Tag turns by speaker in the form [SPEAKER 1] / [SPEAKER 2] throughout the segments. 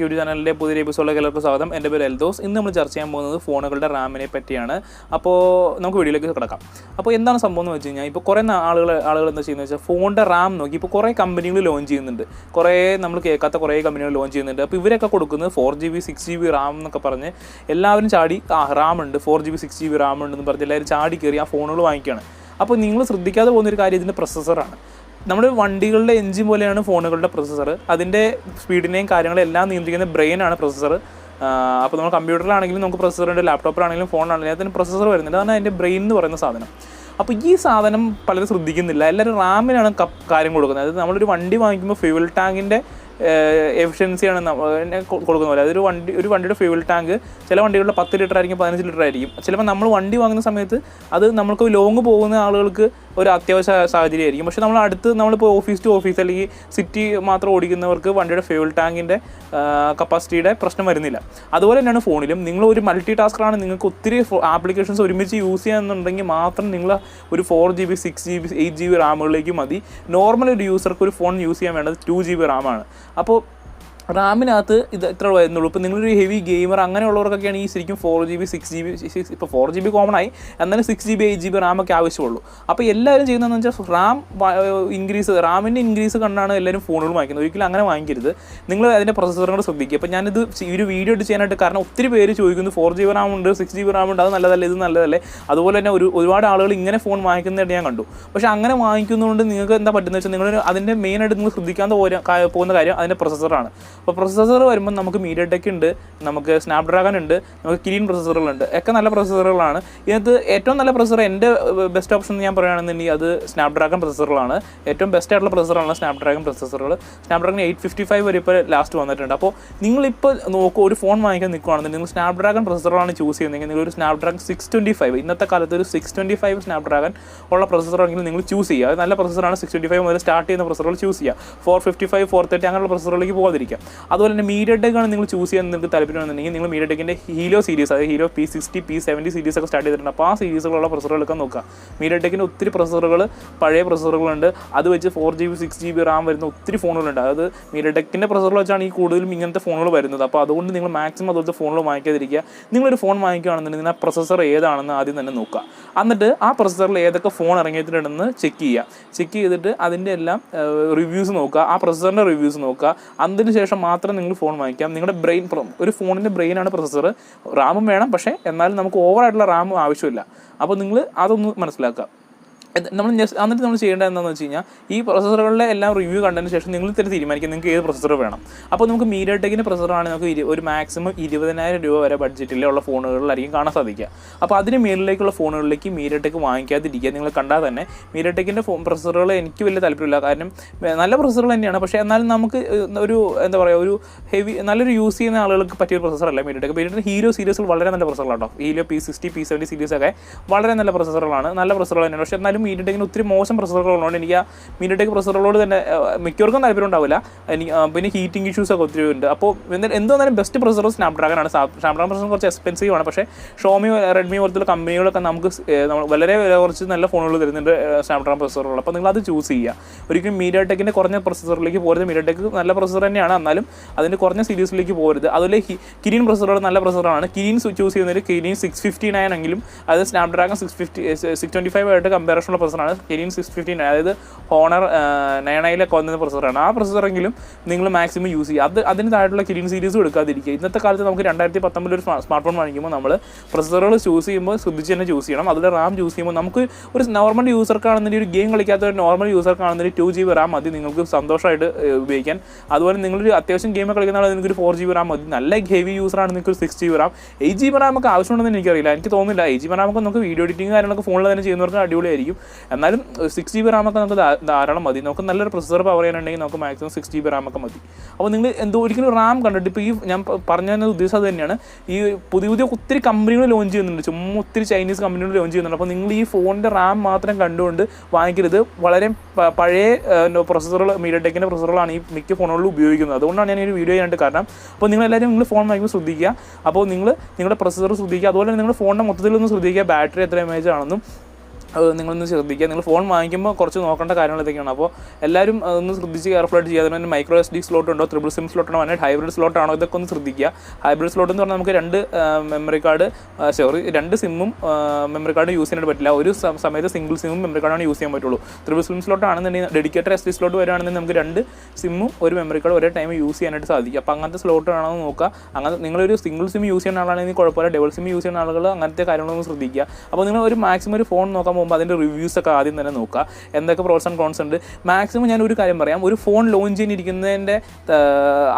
[SPEAKER 1] YouTube ചാനലിന്റെ പുതിയ എപ്പിസോഡിലേക്ക് എല്ലാവർക്കും സ്വാഗതം. എന്റെ പേര് എൽദോസ്. ഇന്ന് നമ്മൾ ചർച്ച ചെയ്യാൻ പോകുന്നത് ഫോണുകളുടെ റാമിനെ പറ്റിയാണ്. അപ്പോൾ നമുക്ക് വീഡിയോയിലേക്ക് കിടക്കാം. അപ്പോൾ എന്താണ് സംഭവം എന്ന് വെച്ച് കഴിഞ്ഞാൽ ഇപ്പോൾ കുറേ ആളുകൾ ആളുകൾ എന്താ ചെയ്യുന്നത് വെച്ചാൽ ഫോണിന്റെ റാം നോക്കി ഇപ്പോൾ കുറേ കമ്പനികൾ ലോഞ്ച് ചെയ്യുന്നുണ്ട്. കുറേ നമ്മൾ കേൾക്കാത്ത കുറേ കമ്പനികൾ ലോഞ്ച് ചെയ്യുന്നുണ്ട്. അപ്പോൾ ഇവരൊക്കെ കൊടുക്കുന്നത് four G B six G B RAM എന്നൊക്കെ പറഞ്ഞ് എല്ലാവരും ചാടി ആ റാം ഉണ്ട് four G B six G B RAM ഉണ്ടെന്ന് പറഞ്ഞ് എല്ലാവരും ചാടി കയറി ആ ഫോണുകൾ വാങ്ങിക്കുകയാണ്. അപ്പോൾ നിങ്ങൾ ശ്രദ്ധിക്കാതെ പോകുന്ന ഒരു കാര്യം ഇതിന്റെ പ്രൊസസ്സറാണ് നമ്മുടെ വണ്ടികളുടെ എഞ്ചിൻ പോലെയാണ് ഫോണുകളുടെ പ്രൊസസ്സർ അതിന്റെ സ്പീഡിനെയും കാര്യങ്ങളും എല്ലാം നിയന്ത്രിക്കുന്ന ബ്രെയിനാണ് പ്രൊസസ്സർ അപ്പോൾ നമ്മൾ കമ്പ്യൂട്ടറിലാണെങ്കിലും നമുക്ക് പ്രൊസസ്സർ ഉണ്ട് ലാപ്ടോപ്പിലാണെങ്കിലും ഫോണിലാണെങ്കിലും അതിന് പ്രൊസസ്സർ വരുന്നുണ്ട്. അതാണ് അതിന്റെ ബ്രെയിൻ എന്ന് പറയുന്ന സാധനം. അപ്പോൾ ഈ സാധനം പലരും ശ്രദ്ധിക്കുന്നില്ല. എല്ലാവരും റാമിനാണ് കാര്യം കൊടുക്കുന്നത്. അതായത് നമ്മളൊരു വണ്ടി വാങ്ങിക്കുമ്പോൾ ഫ്യൂവൽ ടാങ്കിന്റെ എഫിഷ്യൻസിയാണ് കൊടുക്കുന്ന പോലെ. അതൊരു വണ്ടി ഒരു വണ്ടിയുടെ ഫ്യൂവൽ ടാങ്ക് ചില വണ്ടികളുടെ പത്ത് ലിറ്റർ ആയിരിക്കും പതിനഞ്ച് ലിറ്റർ ആയിരിക്കും ചിലപ്പോൾ നമ്മൾ വണ്ടി വാങ്ങുന്ന സമയത്ത് അത് നമ്മൾക്ക് ലോങ് പോകുന്ന ആളുകൾക്ക് ഒരു അത്യാവശ്യ സാഹചര്യമായിരിക്കും. പക്ഷേ നമ്മൾ അടുത്ത് നമ്മളിപ്പോൾ ഓഫീസ് ടു ഓഫീസ് അല്ലെങ്കിൽ സിറ്റി മാത്രം ഓടിക്കുന്നവർക്ക് വണ്ടിയുടെ ഫ്യൂവൽ ടാങ്കിന്റെ കപ്പാസിറ്റിയുടെ പ്രശ്നം വരുന്നില്ല. അതുപോലെ തന്നെയാണ് ഫോണിലും. നിങ്ങൾ ഒരു മൾട്ടി ടാസ്കറാണ് നിങ്ങൾക്ക് ഒത്തിരി ആപ്ലിക്കേഷൻസ് ഒരുമിച്ച് യൂസ് ചെയ്യാന്നുണ്ടെങ്കിൽ മാത്രം നിങ്ങൾ ഒരു four G B six G B eight G B റാമുകളിലേക്ക് മതി. നോർമൽ ഒരു യൂസർക്ക് ഒരു ഫോൺ യൂസ് ചെയ്യാൻ വേണ്ടത് ടു ജി ബി റാമാണ് അപ്പോൾ റാമിനകത്ത് ഇത് ഇത്ര വരുന്നുള്ളൂ ഇപ്പോൾ നിങ്ങളൊരു ഹെവി ഗെയിമർ അങ്ങനെയുള്ളവർക്കൊക്കെയാണ് ഈ ശരിക്കും four G B six G B six ഇപ്പോൾ ഫോർ ജി ബി കോമൺ ആയി. എന്നാലും six G B eight G B റാമൊക്കെ ആവശ്യമുള്ളൂ. അപ്പോൾ എല്ലാവരും ചെയ്യുന്നതെന്ന് വെച്ചാൽ റാം ഇൻക്രീസ് റാമിന്റെ ഇൻക്രീസ് കണ്ടാണ് എല്ലാവരും ഫോണുകൾ വാങ്ങിക്കുന്നത്. ഒരിക്കലും അങ്ങനെ വാങ്ങിക്കരുത്. നിങ്ങൾ അതിന്റെ പ്രൊസസ്സറുകൾ ശ്രദ്ധിക്കുക. അപ്പോൾ ഞാനിത് ഒരു വീഡിയോ ഇട്ട് ചെയ്യാനായിട്ട് കാരണം ഒത്തിരി പേര് ചോദിക്കുന്നു ഫോർ ജി ബി റാം ഉണ്ട് സിക്സ് ജി ബി റാം ഉണ്ട് അത് നല്ലതല്ലേ ഇത് നല്ലതല്ലേ? അതുപോലെ തന്നെ ഒരു ഒരുപാട് ആളുകൾ ഇങ്ങനെ ഫോൺ വാങ്ങിക്കുന്നതായിട്ട് ഞാൻ കണ്ടു. പക്ഷേ അങ്ങനെ വാങ്ങിക്കുന്നതുകൊണ്ട് നിങ്ങൾക്ക് എന്താ പറ്റുന്നത് വെച്ചാൽ നിങ്ങൾ അതിന്റെ മെയിനായിട്ട് നിങ്ങൾ ശ്രദ്ധിക്കാൻ പോകുന്ന കാര്യം അതിന്റെ പ്രൊസസ്സറാണ് അപ്പോൾ പ്രൊസസ്സർ വരുമ്പോൾ നമുക്ക് മീഡിയ ടെക് ഉണ്ട് നമുക്ക് സ്നാപ്ഡ്രാഗൺ ഉണ്ട് നമുക്ക് കിരീൻ പ്രൊസസ്സറുകളുണ്ട് ഒക്കെ നല്ല പ്രൊസസ്സറുകളാണ് ഇതിനകത്ത് ഏറ്റവും നല്ല പ്രൊസസ്സർ എന്റെ ബെസ്റ്റ് ഓപ്ഷൻ എന്ന് ഞാൻ പറയുകയാണെന്നുണ്ടെങ്കിൽ അത് സ്നാപ്ഡ്രാഗൺ പ്രൊസസ്സറുകളാണ് ഏറ്റവും ബെസ്റ്റ് ആയിട്ടുള്ള പ്രൊസസ്സറാണ് സ്നാപ്ഡ്രാഗൺ പ്രൊസസ്സറുകൾ സ്നാപ്ഡ്രാഗൺ എയ്റ്റ് ഫിഫ്റ്റി ഫൈവ് വരെ ഇപ്പോൾ ലാസ്റ്റ് വന്നിട്ടുണ്ട്. അപ്പോൾ നിങ്ങളിപ്പോൾ നോക്കുക ഒരു ഫോൺ വാങ്ങിക്കാൻ നിൽക്കുകയാണെന്നുണ്ടെങ്കിൽ നിങ്ങൾ സ്നാപ്ഡ്രാഗൺ പ്രൊസസ്സറാണ് ചൂസ് ചെയ്യുന്നതെങ്കിൽ നിങ്ങൾ ഒരു സ്നാപ്ഡ്രാഗൺ സിക്സ് ട്വന്റി ഫൈവ് ഇന്നത്തെ കാലത്ത് ഒരു സിക്സ് ട്വന്റി ഫൈവ് സ്നാപ്ഡ്രാഗൺ ഉള്ള പ്രൊസസ്സറാണെങ്കിൽ നിങ്ങൾ ചൂസ് ചെയ്യുക. അത് നല്ല പ്രൊസസ്സറാണ് സിക്സ് ട്വന്റി ഫൈവ് മുതൽ സ്റ്റാർട്ട് ചെയ്യുന്ന പ്രൊസസ്സറുകൾ ചൂസ് ചെയ്യുക. Four fifty five four thirty അങ്ങനെയുള്ള പ്രൊസസ്സറിലേക്ക് പോകാതിരിക്കുക. അതുപോലെ തന്നെ മീഡിയ ടെക് ആണ് നിങ്ങൾ ചൂസ് ചെയ്യാൻ നിങ്ങൾക്ക് താല്പര്യമാണെന്നുണ്ടെങ്കിൽ നിങ്ങൾ മീഡിയ ടെക്കിന്റെ ഹീലോ സീരീസ് അതായത് Helio P sixty P seventy series ഒക്കെ സ്റ്റാർട്ട് ചെയ്തിട്ടുണ്ട്. അപ്പോൾ ആ സീരീസുകളുള്ള പ്രൊസറുകളൊക്കെ നോക്കുക. മീഡിയ ടെക്കിന്റെ ഒത്തിരി പ്രൊസറുകൾ പഴയ പ്രൊസറുകളുണ്ട് അത് വെച്ച് four G B six G B RAM വരുന്ന ഒത്തിരി ഫോണുകളുണ്ട് അതായത് മീഡിയ ടെക്കിന്റെ പ്രൊസറുകൾ വെച്ചാണ് ഈ കൂടുതലും ഇങ്ങനത്തെ ഫോണുകൾ വരുന്നത്. അപ്പോൾ അതുകൊണ്ട് നിങ്ങൾ മാക്സിമം അതുപോലത്തെ ഫോണുകൾ വാങ്ങിക്കാതിരിക്കുക. നിങ്ങളൊരു ഫോൺ വാങ്ങിക്കുകയാണെന്നുണ്ടെങ്കിൽ ആ പ്രൊസസർ ഏതാണെന്ന് ആദ്യം തന്നെ നോക്കുക. എന്നിട്ട് ആ പ്രൊസസറിൽ ഏതൊക്കെ ഫോൺ ഇറങ്ങിയിട്ടുണ്ടെന്ന് ചെക്ക് ചെയ്യുക. ചെക്ക് ചെയ്തിട്ട് അതിന്റെ എല്ലാം റിവ്യൂസ് നോക്കുക. ആ പ്രൊസസ്സറിന്റെ റിവ്യൂസ് നോക്കുക. അതിന് മാത്രം നിങ്ങൾ ഫോൺ വാങ്ങിക്കാം. നിങ്ങളുടെ ബ്രെയിൻ ഒരു ഫോണിന്റെ ബ്രെയിനാണ് പ്രൊസസ്സർ റാമും വേണം പക്ഷേ എന്നാലും നമുക്ക് ഓവറായിട്ടുള്ള റാമും ആവശ്യമില്ല. അപ്പോൾ നിങ്ങൾ അതൊന്ന് മനസ്സിലാക്കുക. നമ്മൾ എന്നിട്ട് നമ്മൾ ചെയ്യേണ്ടത് എന്താണെന്ന് വെച്ച് കഴിഞ്ഞാൽ ഈ പ്രൊസസ്സറുകളുടെ എല്ലാം റിവ്യൂ കണ്ടതിന് ശേഷം നിങ്ങൾ തന്നെ തീരുമാനിക്കും നിങ്ങൾക്ക് ഏത് പ്രൊസസ്സർ വേണം. അപ്പോൾ നമുക്ക് മീഡിയ പ്രൊസസ്സറാണ് നമുക്ക് ഒരു മാക്സിമം ഇരുപതിനായിരം രൂപ വരെ ബഡ്ജറ്റിലുള്ള ഫോണുകളിലായിരിക്കും കാണാൻ സാധിക്കുക. അപ്പോൾ അതിന് മേളിലേക്കുള്ള ഫോണുകളിലേക്ക് മീഡിയ വാങ്ങിക്കാതിരിക്കുക. നിങ്ങൾ കണ്ടാൽ തന്നെ മീഡിയ ടെക്കിന്റെ ഫോൺ പ്രൊസസ്സറുകൾ എനിക്ക് വലിയ താല്പര്യമില്ല. കാരണം നല്ല പ്രൊസസ്സറുകൾ തന്നെയാണ്. പക്ഷേ എന്നാലും നമുക്ക് ഒരു എന്താ പറയുക ഒരു ഹെവി നല്ലൊരു യൂസ് ചെയ്യുന്ന ആളുകൾക്ക് പറ്റിയ പ്രൊസസ്സറല്ല മീഡിയ ടെക്ക് മീഡിയ ഹീരോ സീരീസുകൾ വളരെ നല്ല പ്രൊസസ്സറുകളാണ് കേട്ടോ Helio P sixty P seventy സീരീസൊക്കെ വളരെ നല്ല പ്രൊസസ്സറുകളാണ് നല്ല പ്രൊസസ്സറുകൾ തന്നെയാണ്. പക്ഷേ എന്നാലും മീഡിയ ടെക്കിന് ഒത്തിരി മോശം പ്രസറുകളുണ്ട് എനിക്ക് ആ മീഡിയ ടെക് തന്നെ മിക്കവർക്കും താല്പര്യം ഉണ്ടാവില്ല എനിക്ക് പിന്നെ ഹീറ്റിംഗ് ഇഷ്യൂസ് ഒക്കെ ഒത്തിരി ഉണ്ട്. അപ്പോൾ എന്തോന്നാലും ബെസ്റ്റ് പ്രൊസസ്സർ സ്നാപ്ഡ്രാഗൺ ആണ്. സ്നാപ്ഡ്രാഗൺ പ്രൊസസ്സർ കുറച്ച് എക്സ്പെൻസീവ് ആണ്. പക്ഷേ ഷോമി റെഡ്മി പോലത്തുള്ള കമ്പനികളൊക്കെ നമുക്ക് വളരെ വില കുറച്ച് നല്ല ഫോണുകൾ തരുന്നുണ്ട് സ്നാപ്ഡ്രാഗൺ പ്രസറുകൾ അപ്പോൾ നിങ്ങൾ അത് ചൂസ് ചെയ്യുക ഒരിക്കലും മീഡിയ ടെക്കിന്റെ കുറഞ്ഞ പ്രൊസസറിലേക്ക് പോരുത്. മീഡിയ ടെക് നല്ല പ്രൊസസ്സർ തന്നെയാണ്. എന്നാലും അതിന്റെ കുറഞ്ഞ സീരീസിലേക്ക് പോരുത്. അതുപോലെ കിരീൻ പ്രൊസസ്സറുകൾ നല്ല പ്രൊസസ്സറാണ് കിരീൻ ചൂസ് ചെയ്യുന്നതിൽ കിരീൻ സിക്സ് ഫിഫ്റ്റി നയൻ എങ്കിലും അത് Snapdragon six fifty six twenty five ആയിട്ട് കമ്പാരിഷനുള്ള പ്രൊസസ്സറാണ് കിരീൻ സിക്സ് ഫിഫ്റ്റീൻ അതായത് ഹോണർ നയണയിലെ കൊന്ന പ്രൊസസ്സറാണ് ആ പ്രൊസസ്സറെങ്കിലും നിങ്ങൾ മാക്സിമം യൂസ് ചെയ്യുക. അത് അതിന് താഴെയുള്ള കിരീൻ സീരീസും എടുക്കാതിരിക്കുക. ഇന്നത്തെ കാലത്ത് നമുക്ക് രണ്ടായിരത്തി പത്തൊമ്പതിൽ ഒരു സ്മാർട്ട് ഫോൺ വാങ്ങിക്കുമ്പോൾ നമ്മൾ പ്രൊസസ്സറുകൾ ചൂസ് ചെയ്യുമ്പോൾ ശ്രദ്ധിച്ച് തന്നെ ചൂസ് ചെയ്യണം. അതിൽ റാം ചൂസ് ചെയ്യുമ്പോൾ നമുക്ക് ഒരു നോർമൽ യൂസർക്കാണെന്നുണ്ടെങ്കിൽ ഒരു ഗെയിം കളിക്കാത്ത ഒരു നോർമൽ യൂസർക്കാണെന്നുണ്ടെങ്കിൽ ടു ജി ബി റാം മതി. നിങ്ങൾക്ക് സന്തോഷമായിട്ട് ഉപയോഗിക്കാൻ. അതുപോലെ നിങ്ങളൊരു അത്യാവശ്യം ഗെയിം കളിക്കുന്ന ആൾ നിങ്ങൾക്ക് ഒരു ഫോർ ജി ബി റാം മതി. നല്ല ഹെവി യൂസറാണ് നിങ്ങൾക്ക് ഒരു six G B RAM eight G B RAM ഒക്കെ ആവശ്യമുണ്ടെന്ന് എനിക്കറിയില്ല. എനിക്ക് തോന്നുന്നില്ല. എയ്റ്റ് ജി ബി റാം ഒക്കെ നമുക്ക് വീഡിയോ എഡിറ്റിംഗ് കാര്യങ്ങളൊക്കെ ഫോണിൽ തന്നെ ചെയ്യുന്നവർക്ക് അടിപൊളിയായിരിക്കും. എന്നാലും സിക്സ് ജി ബി റാമൊക്കെ നമുക്ക് ധാരാളം മതി. നമുക്ക് നല്ലൊരു പ്രൊസസർ പവർ ചെയ്യാനുണ്ടെങ്കിൽ നമുക്ക് മാക്സിമം സിക്സ് ജി ബി റാമൊക്കെ മതി. അപ്പോൾ നിങ്ങൾ എന്തോ ഒരിക്കലും റാം കണ്ടിട്ട് ഇപ്പോൾ ഈ ഞാൻ പ- പറഞ്ഞു തന്ന ഉദ്ദേശം അത് തന്നെയാണ്. ഈ പുതിയ പുതിയ ഒത്തിരി കമ്പനികൾ ലോഞ്ച് ചെയ്യുന്നുണ്ട്. ചുമ്മാ ഒത്തിരി ചൈനീസ് കമ്പനികൾ ലോഞ്ച് ചെയ്യുന്നുണ്ട്. അപ്പോൾ നിങ്ങൾ ഈ ഫോണിന്റെ റാം മാത്രം കണ്ടുകൊണ്ട് വാങ്ങിക്കരുത്. വളരെ പഴയ പ്രൊസസ്സറുകൾ മീഡിയ ടെക്കിന്റെ പ്രൊസസ്സറുകളാണ് ഈ മിക്ക ഫോണുകളിൽ ഉപയോഗിക്കുന്നത്. അതുകൊണ്ടാണ് ഞാൻ ഈ വീഡിയോ ചെയ്യാനായിട്ട് കാരണം അപ്പോൾ നിങ്ങൾ എല്ലാവരും നിങ്ങൾ ഫോൺ വാങ്ങിക്കുമ്പോൾ ശ്രദ്ധിക്കുക. അപ്പോൾ നിങ്ങൾ നിങ്ങളുടെ പ്രൊസസ്സർ ശ്രദ്ധിക്കുക. അതുപോലെ തന്നെ നിങ്ങളുടെ ഫോണിന്റെ മൊത്തത്തിലൊന്ന് ശ്രദ്ധിക്കുക. ബാറ്ററി എത്ര എം എച്ച് ആണെന്നും നിങ്ങളൊന്ന് ശ്രദ്ധിക്കുക. നിങ്ങൾ ഫോൺ വാങ്ങിക്കുമ്പോൾ കുറച്ച് നോക്കേണ്ട കാര്യങ്ങൾ ഇതൊക്കെയാണ്. അപ്പോൾ എല്ലാവരും ഒന്ന് ശ്രദ്ധിച്ച് കെയർഫുള്ളായിട്ട് ചെയ്യുക. അതുപോലെ മൈക്രോ എസ് ഡി സ്ലോട്ട് ഉണ്ടോ? ത്രിബിൾ സിം സ്ലോട്ട് ആണോ അല്ലെങ്കിൽ ഹൈബ്രിഡ് സ്ലോട്ട് ആണോ? ഇതൊക്കെ ഒന്ന് ശ്രദ്ധിക്കുക. ഹൈബ്രിഡ് സ്ലോട്ട് എന്ന് പറഞ്ഞാൽ നമുക്ക് രണ്ട് മെമ്മറി കാർഡ് സോറി രണ്ട് സിമ്മും മെമ്മറി കാർഡ് യൂസ് ചെയ്യാൻ പറ്റില്ല. ഒരു സമയത്ത് സിംഗിൾ സിമ്മും മെമ്മറി കാർഡാണ് യൂസ് ചെയ്യാൻ പറ്റുള്ളൂ. ത്രിബിൾ സിം സ്ലോട്ട് ആണെന്നുണ്ടെങ്കിൽ ഡെഡിക്കേറ്റഡ് എസ് ഡി സ്ലോട്ട് വരുവാണെന്നുണ്ടെങ്കിൽ നമുക്ക് രണ്ട് സിമ്മും ഒരു മെമ്മറി കാർഡ് ഒരേ ടൈം യൂസ് ചെയ്യാനായിട്ട് സാധിക്കും. അപ്പോൾ അങ്ങനത്തെ സ്ലോട്ട് ആണോ നോക്കുക. അങ്ങനെ നിങ്ങളൊരു സിംഗിൾ സിം യൂസ് ചെയ്യുന്ന ആളാണെങ്കിൽ കുഴപ്പമില്ല. ഡബിൾ സിം യൂസ് ചെയ്യുന്ന ആളുകൾ അങ്ങനത്തെ കാര്യങ്ങളൊന്നും ശ്രദ്ധിക്കുക. അപ്പോൾ നിങ്ങൾ ഒരു മാക്സിമം ഒരു ഫോൺ നോക്കാൻ പോകുമ്പോൾ അതിന്റെ റിവ്യൂസ് ഒക്കെ ആദ്യം തന്നെ നോക്കുക. എന്തൊക്കെ പ്രോസ് ആൻഡ് കോൺസ് ഉണ്ട്. മാക്സിമം ഞാൻ ഒരു കാര്യം പറയാം. ഒരു ഫോൺ ലോഞ്ച് ചെയ്തിരിക്കുന്നതിന്റെ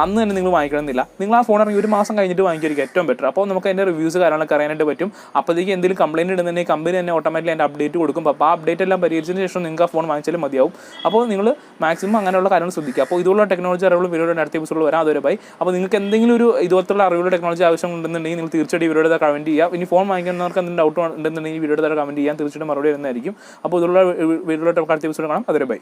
[SPEAKER 1] അന്ന് തന്നെ നിങ്ങൾ വാങ്ങിക്കണമെന്നില്ല. നിങ്ങൾ ആ ഫോൺ ഇറങ്ങി ഒരു മാസം കഴിഞ്ഞിട്ട് വാങ്ങിക്കായിരിക്കും ഏറ്റവും ബെറ്റർ അപ്പോൾ നമുക്ക് അതിന്റെ റിവ്യൂസ് കാര്യങ്ങളൊക്കെ അറിയാനായിട്ട് പറ്റും. അപ്പോഴത്തേക്ക് എന്തെങ്കിലും കംപ്ലൈന്റ് ഇടുന്നുണ്ടെങ്കിൽ കമ്പനി തന്നെ ഓട്ടോമാറ്റിക്കലി അതിന്റെ അപ്ഡേറ്റ് കൊടുക്കും. അപ്പോൾ ആ അപ്ഡേറ്റ് എല്ലാം പരിഹരിച്ചതിന് ശേഷം നിങ്ങൾക്ക് ആ ഫോൺ വാങ്ങിച്ചാലും മതിയാവും. അപ്പോൾ നിങ്ങൾ മാക്സിമം അങ്ങനെയുള്ള കാര്യങ്ങൾ ശ്രദ്ധിക്കുക. അപ്പോൾ ഇതുള്ള ടെക്നോളജി അറിവുള്ള വീഡിയോ അടുത്ത എപ്പിസോഡിൽ വരാം. അതുവരെ ബൈ. അപ്പോൾ നിങ്ങൾക്ക് എന്തെങ്കിലും ഒരു ഇതുപോലത്തുള്ള അറിവുള്ള ടെക്നോളജി ആവശ്യം ഉണ്ടെന്നുണ്ടെങ്കിൽ നിങ്ങൾ തീർച്ചയായിട്ടും വീഡിയോ കമന്റ് ചെയ്യുക. ഇനി ഫോൺ വാങ്ങിക്കുന്നവർക്ക് എന്തെങ്കിലും ഡൗട്ട് ഉണ്ടെന്നുണ്ടെങ്കിൽ വീഡിയോ കമന്റ് ചെയ്യാം തീർച്ചയായിട്ടും മറുപടി വരുന്നതായിരിക്കും. അപ്പോൾ ഇതുള്ള വീഡിയോ അടുത്ത എപ്പിസോഡ് കാണാം. അതുവരെ ബൈ.